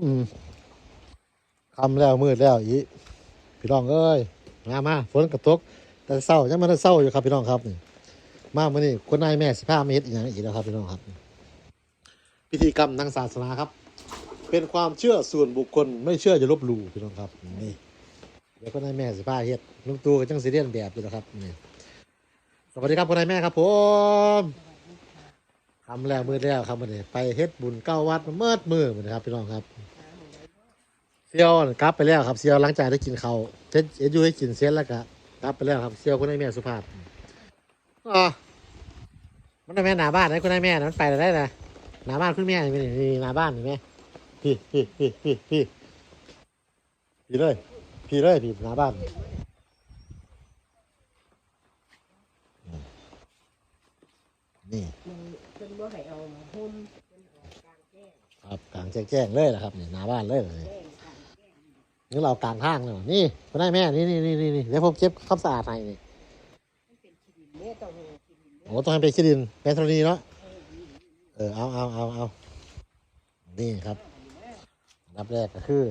อืมคำแล้วมืดแล้วอีพี่น้องเอ้ยมามาฝนกระตก แต่เศร้ายังมันเศร้าอยู่ครับพี่น้องครับนี่มาเมื่อนี้คนนายแม่สิพามาเฮ็ดอีกอย่างอีกแล้วครับพี่น้องครับ พิธีกรรมทางศาสนาครับ เป็นความเชื่อส่วนบุคคลไม่เชื่ออย่าลบหลู่พี่น้องครับนี่เดี๋ยวคนนายแม่สิพาเฮ็ดลุงตู่ก็จังสิเรียนแบบอยู่แล้วครับนี่สวัสดีครับคนนายแม่ครับผม ทำแล้วมืดแล้วครับวันนี้ไปเฮ็ดบุญเก้าวัดเมื่อมือเหมือนครับพี่น้องครับเซียวกลับไปแล้วครับเซียวหลังจากได้กินเขาวเซ็ตเอ็ดยูให้กินเซ็ตแล้วก็กลับไปแล้วครับเซียวคุณนายแม่สุภาพอ๋อมันได้แม่หนาบ้านนะคุณนายแม่นะมันไปได้นะหนาบ้านคุณแม่นี่นี่หนาบ้านเห็นไหมพี่พี่พี่พี่พี่พี่เลยพี่เลยพี่หนาบ้าน นี่มันเป็นว่าให้เอามาหุ้มเป็นออกกลางแจ้งครับกลางแจ้งๆเลยนะครับนี่หนาบ้านเลยนี่แจ้งกลางแจ้งนี่เรากลางทางเลยนี่คุณนายแม่นี่นี่นี่นี่นี่เดี๋ยวผมเก็บความสะอาดให้นี่มันเป็นขีดินเนี่ยต้องเอาขีดินเนี่ยโอ้ต้องให้ไปคิดินเป็นธรณีเนาะเออเอาเอาเอาเอานี่ครับอันดับแรกก็คือ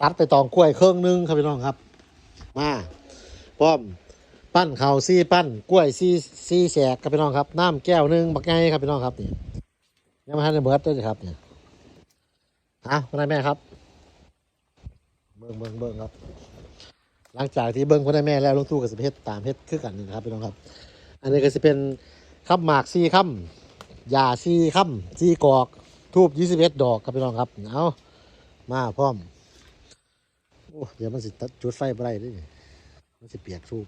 ตัดไปตองกล้วยเครื่องหนึงครับพี่น้องครับ มาพร้อม ปั้นเขาวซี่ปั้นกล้วยซี่ซี่แฉกครับพี่น้องครับน้ำแก้วหนึ่งบักไงครับพี่น้องครับนี่ยังไม่ทันได้เบิดด้วยครับเนี่ยฮะคุณนายแม่ครับ เบิ้งเบิ้งเบิ้งครับ หลังจากที่เบิ้งคุณนายแม่แล้วลงตู้กับสิเฮ็ดตามเฮ็ดคือกันนี่นะครับพี่น้องครับ อันนี้ก็จะเป็นข้าหมากซี่ข้ายาซี่ข้าซี่กอกทูบยี่สิบเอ็ดดอกครับพี่น้องครับเอามาพร้อมโอ้เดี๋ยวมันสิตจุดไฟบ่ไปด้วยมันสิเปียกทูบ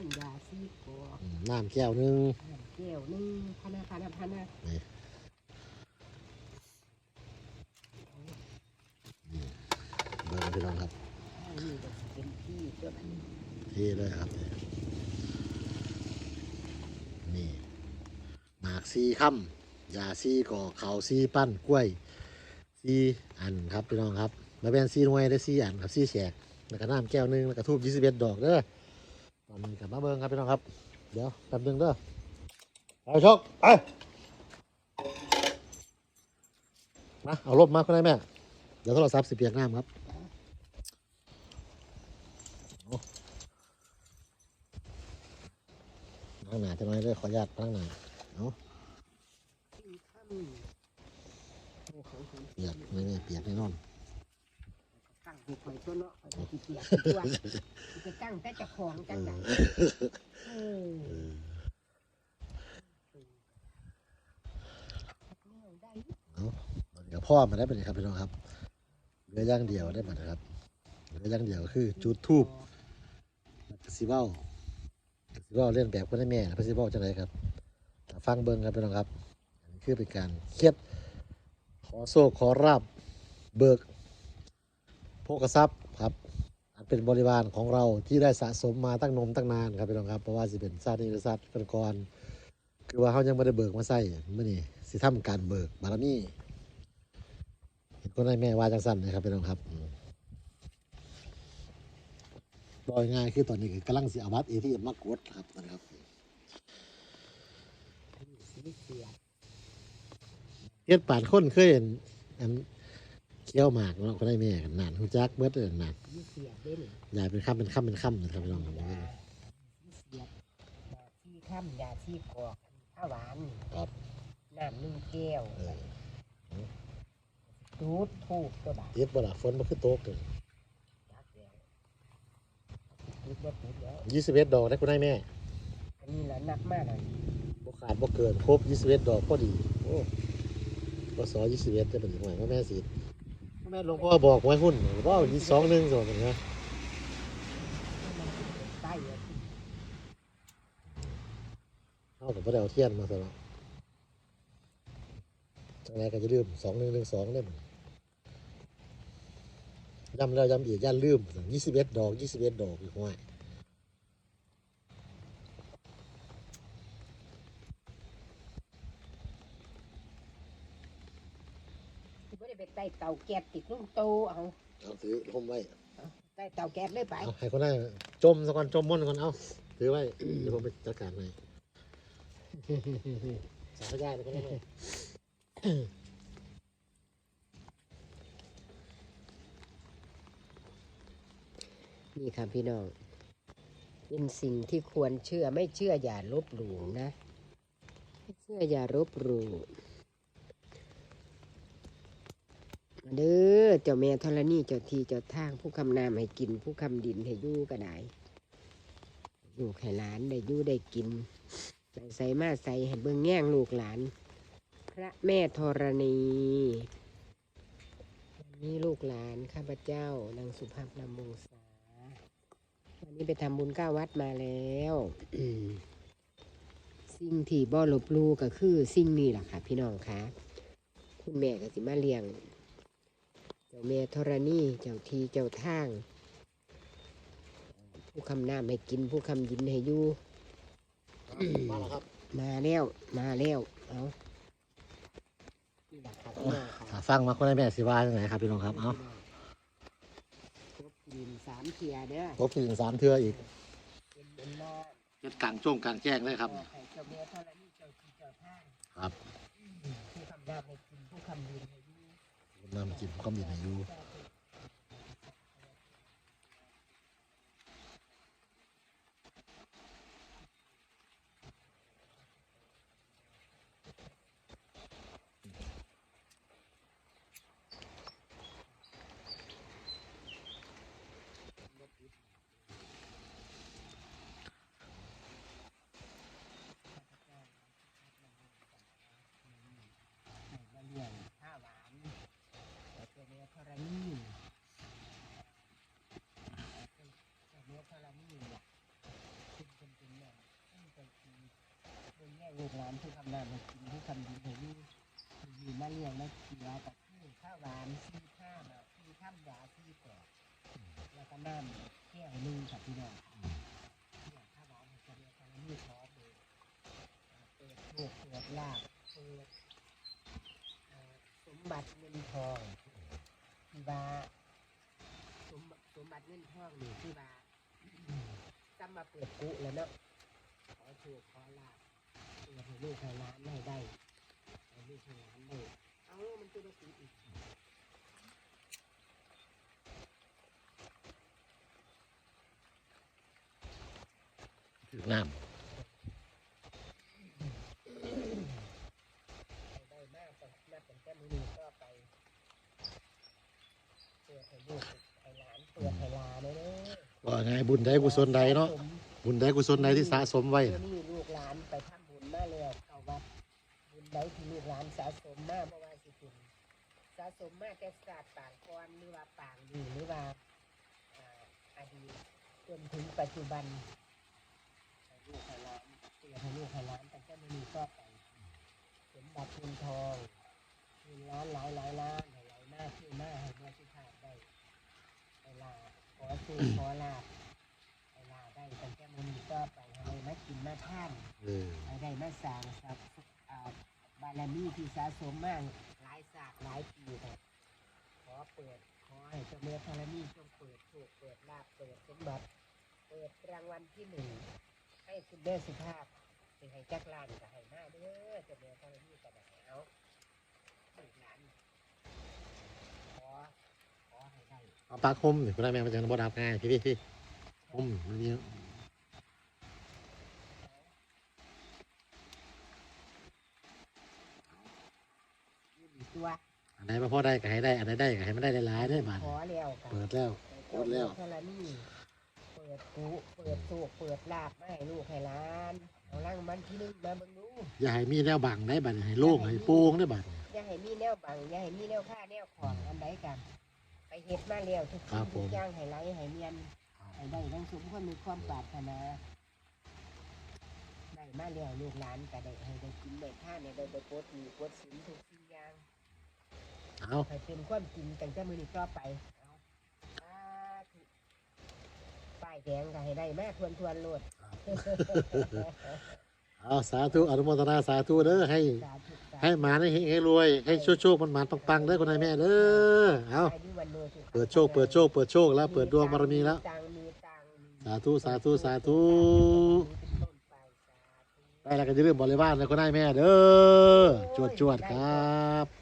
มีข้าวยาซีกออืมน้ำแก้วหนึงแก้วนึงพะนาพะนาพะนาเบิ่งพี่น้องครับ อันนี้ก็สิเป็นที่ตัวนั้นเทเลยครับ นี่นี่หมากซี่ข้ายาซี่กอกเขาซี่ปั้นกล้วยซี่อันครับพี่น้องครับมาเป็นซี่หน่วยได้ซี่อันครับซี่แฉกแล้วก็น้ำแก้วหนึงแล้วก็ทูบยี่สิบเอ็ดดอกเด้อ ตอนนี้กลับมาเบิ่งครับพี่น้องครับ เดี๋ยวแป๊บนึงเด้อไปชกไปมาเอารบมาคนไหนแม่ เดี๋ยวโทรศัพท์สิเปียกน้ำครับทั้งหนาจะน้อยเลยขออนุญาตตั้งหนาเอาที่ข้ามโอ้ของของเปียกไม่เนี่ยเปียกแน่นอน ตั้งให้คอยตัวเนาะคอยจะเปียตัวจะตั้งแต่จะของจังไดเออเออแนวได้เดี๋ยวพ่อมาได้เป็นไงครับพี่น้องครับเหลืออย่างเดียวได้หมดนะครับเหลืออย่างเดียวคือจุดทูบกสิเบ้ากสิเบ้าเล่นแบบคนให้แม่นะกสิเบ้าจังไรครับฟังเบิ้งครับพี่น้องครับอันนี้คือเป็นการเครียดขอโซ่ขอราบเบิก กทรัพย์ครับอันเป็นบริวารของเราที่ได้สะสมมาตั้งนมตั้งนานครับพี่น้องครับเพราะว่าสิเป็นชาตินี้หรือชาติก่อนๆคือว่าเขายังไม่ได้เบิกมาใส่เมื่อนี้สิทำการเบิกบารมีเห็นคนให้แม่ว่าจังสั้นนะครับพี่น้องครับบอกง่ายคือตอนนี้คือกำลังสิอาบัตเอทีเอ็มมากดครับนะครับเสียดเฮ็ดป่านคนเคยเห็น เคี้ยวหมากเนาะคนให้แม่กันนานหูจักเบิดเอินนานสีเสียดเด่นยายเป็นคำเป็นคำเป็นคำนะครับพี่น้องครับสีเสียดยาที่ข้ามยาที่กอกข้าวหวานครับน้ำหนึ่งแก้วเออดูดทูบตัวบาทเฮ็ดบ่ล่ะฝนบ่คือโต๊ะเลยจักแล้วดูดบ่ดูดแล้วยี่สิบเอ็ดดอกได้คุณให้แม่ อันนี้แหละนักมากเลยบ่ขาดบ่เกินครบยี่สิบเอ็ดดอกพอดี โอ้พศยี่สิบเอ็ดได้เป็นหวยว่าแม่สิ แม่หลวงพ่อบอกไว้หุ้นว่ายี่สองหนึ่งส่วนะใต้อะเอาผมก็ได้เอาเทียนมาซะแล้วจังไรก็จะลืมสองหนึ่งหนึ่งสองเนี่ยย้ำแล้วย้ำอีกย่านลืมยี่สิบเอ็ดดอกยี่สิบเอ็ดดอกอีกห้อย ไปใต้เต่าแก๊สติดนุ่มโตเอาเอาถือห่มไว้ใต้เต่าแก๊สเลยไปให้คนได้จมสักก่อนจมม่อนก่อนเอาถือไว้เดี๋ยวผมไปจัดการให้สาธยายไลยก็ได้นี่ค่ะพี่น้อง เป็นสิ่งที่ควรเชื่อไม่เชื่ออย่าลบหลู่นะ ไม่เชื่ออย่าลบหลู่ เด้อเจ้าแม่ธรณีเจ้าทีเจ้าทางผู้คำนามให้กิน ผู้คำดินให้ยู่ก็ได้อยู่ให้หลานได้ยู่ได้กินใส่มาใส่ให้เบิ่งแง่งลูกหลาน พระแม่ธรณีวันนี้ลูกหลานข้าพเจ้านางสุภาพนามวงศาวันนี้ไปทำบุญก้าวัดมาแล้วสิ่งที่บ่ลบลูก็คือสิ่งนี้แหละค่ะ พี่น้องคะคุณแม่ก็สิมาเลี้ยง จ้าแม่ธรณีเจ้าทีเจ้าทาง ผู้คำน้ำให้กินผู้คำยินให้อยู่มาแล้วครับ มาแล้วมาแล้วเอานี่แหละครับพี่น้องค่ะถ้าฟังมาคนในแม่สิว่าจังไหนครับพี่น้องครับเอาครบกลิ่นสามเทียเด้อครบถึงสามเทืออีกเป็นเป็นหม้อเจ็ดกลางช่วงกลางแจ้งเลยครับหม้อไข่เจ้าแม่ธรณีเจ้าทีเจ้าทางครับผู้คำน้ำให้กินผู้คำยินให้อยู่ น้ำจิ้มก็มีในยู มาเลี้ยงข้าวหวานแต่เจ้าแม่ธรณีเจ้าแม่ธรณีเนี่ยเป็นเป็นเป็นแม่เป็นเป็น เป็นแง่ลูกหลานผู้คำน้ำให้กินผู้คำยินให้อยู่อยู่มาเลี้ยงมาเสียร์กับที่ข้าวหวานซีข้าวแบบซีข้ามยาซีแปดแล้วก็น้ำแก้วนึงค่ะพี่น้องเนี่ยข้าวหวานจะเจ้าแม่ธรณีขอเบิกเปิดโชคเปิดลาภเปิดสมบัติเงินทองที่ว่าสมบัติสมบัติเงินทองนี่ที่ว่าจำมาเปิดกุแล้วเนาะขอโชคขอลาบ เปิดให้ลูกให้หล้านให้ได้ให้ลูกให้หล้านได้เอามันตัวละสีอีกถือน้ให้ได้มากต้องนับเป็นแค่มือนี้ก็ไปเปิดให้ลูกให้หลานเปิดให้หลานเลยเด้อำว่าไงบุญใดกุศลใดเนาะ บุญใดกุศลใดที่สะสมไว้เดี๋ยน่ะวนี่ลูกหลานไปทำ มาแล้วเข้าวัดบุญใดที่ลูกหลานสะสมมากเพราะว่าสิคุณสะสมมากแต่ศาสตร์ต่างก่อนหรือว่าต่างดีหรือว่าอดีตจนถึงปัจจุบันให้ลูกให้หลานเตือนให้ลูกให้หลานแต่ก็ไม่มีก็ไปสมบัติเงินทองเงินล้านหลายหลายล้านให้ไหลมากขึ้นมาให้เมื่อสุภาพได้ให้ลาขอซื้อขอลาบให้ลาได้แต่แค่มันมีก็ไป มากินมาท่านเออให้ได้มาสร้างสับอ่าบารมีที่สะสมมาหลายศาสตร์หลายปีแต่ขอเปิดขอให้เจ้าแม่ธรณีจงเปิดโชคเปิดลาภเปิดสมบัติ เปิดรางวัลที่หนึ่งให้คุณเด้อสุภาพเป็นให้จักรลานกับให้มาเด้อเจ้าแม่ธรณีกับให้เอาลูกหลานขอขอให้ได้ เอาปลักคมนี่คุณนายแม่มันจะบ่ดับง่ายพี่พี่พี่คมมันมี อยู่ในตัว อันไหนมาพอได้ก็ให้ได้อันไหนได้ก็ให้มันได้หลายๆได้บาดขอแล้วกันเปิดแล้วเจ้าแม่ธรณีเปิดกุเปิดโชคเปิดลาภมาให้ลูกให้หลานเอาล่างมันที่หนึ่งมาเบิ่งดูอย่าให้มีแนวบังได้บาดให้โล่งให้โป่งได้บาดอย่าให้มีแนวบังอย่าให้มีแนวค่าแนวของอันใดกัน ไปเฮ็ดมาแล้วทุกสิ่งทุกอย่างให้ไหลให้เมียนให้ได้ทั้งสมความมีความปรารถนาได้มาแล้วลูกหลานก็ได้ให้ได้กินได้ท่านได้ได้ปลดหนี้ปลดสินทุกสิ่งอย่าง เอาให้เป็นความจริงตั้งแต่มื้อนี้ต่อไปเอาสาธุป้ายแดงก็ให้ได้มาทวนทวนๆโลดเอาสาธุอนุโมทนาสาธุเด้อให้ สาธุสาธุให้หมาให้เฮงให้รวยให้โชคโชคมันมันปังๆเด้อคุณนายแม่เด้อเอาอายุวันโนสุขเปิดโชคเปิดโชคเปิดโชคแล้วเปิดดวงบารมีแล้ว ตังมีตังมีสาธุสาธุสาธุได้แล้วก็จะเรื่องบริวารเลยคุณนายแม่เด้อจวดจวดๆครับเวลาเด้อ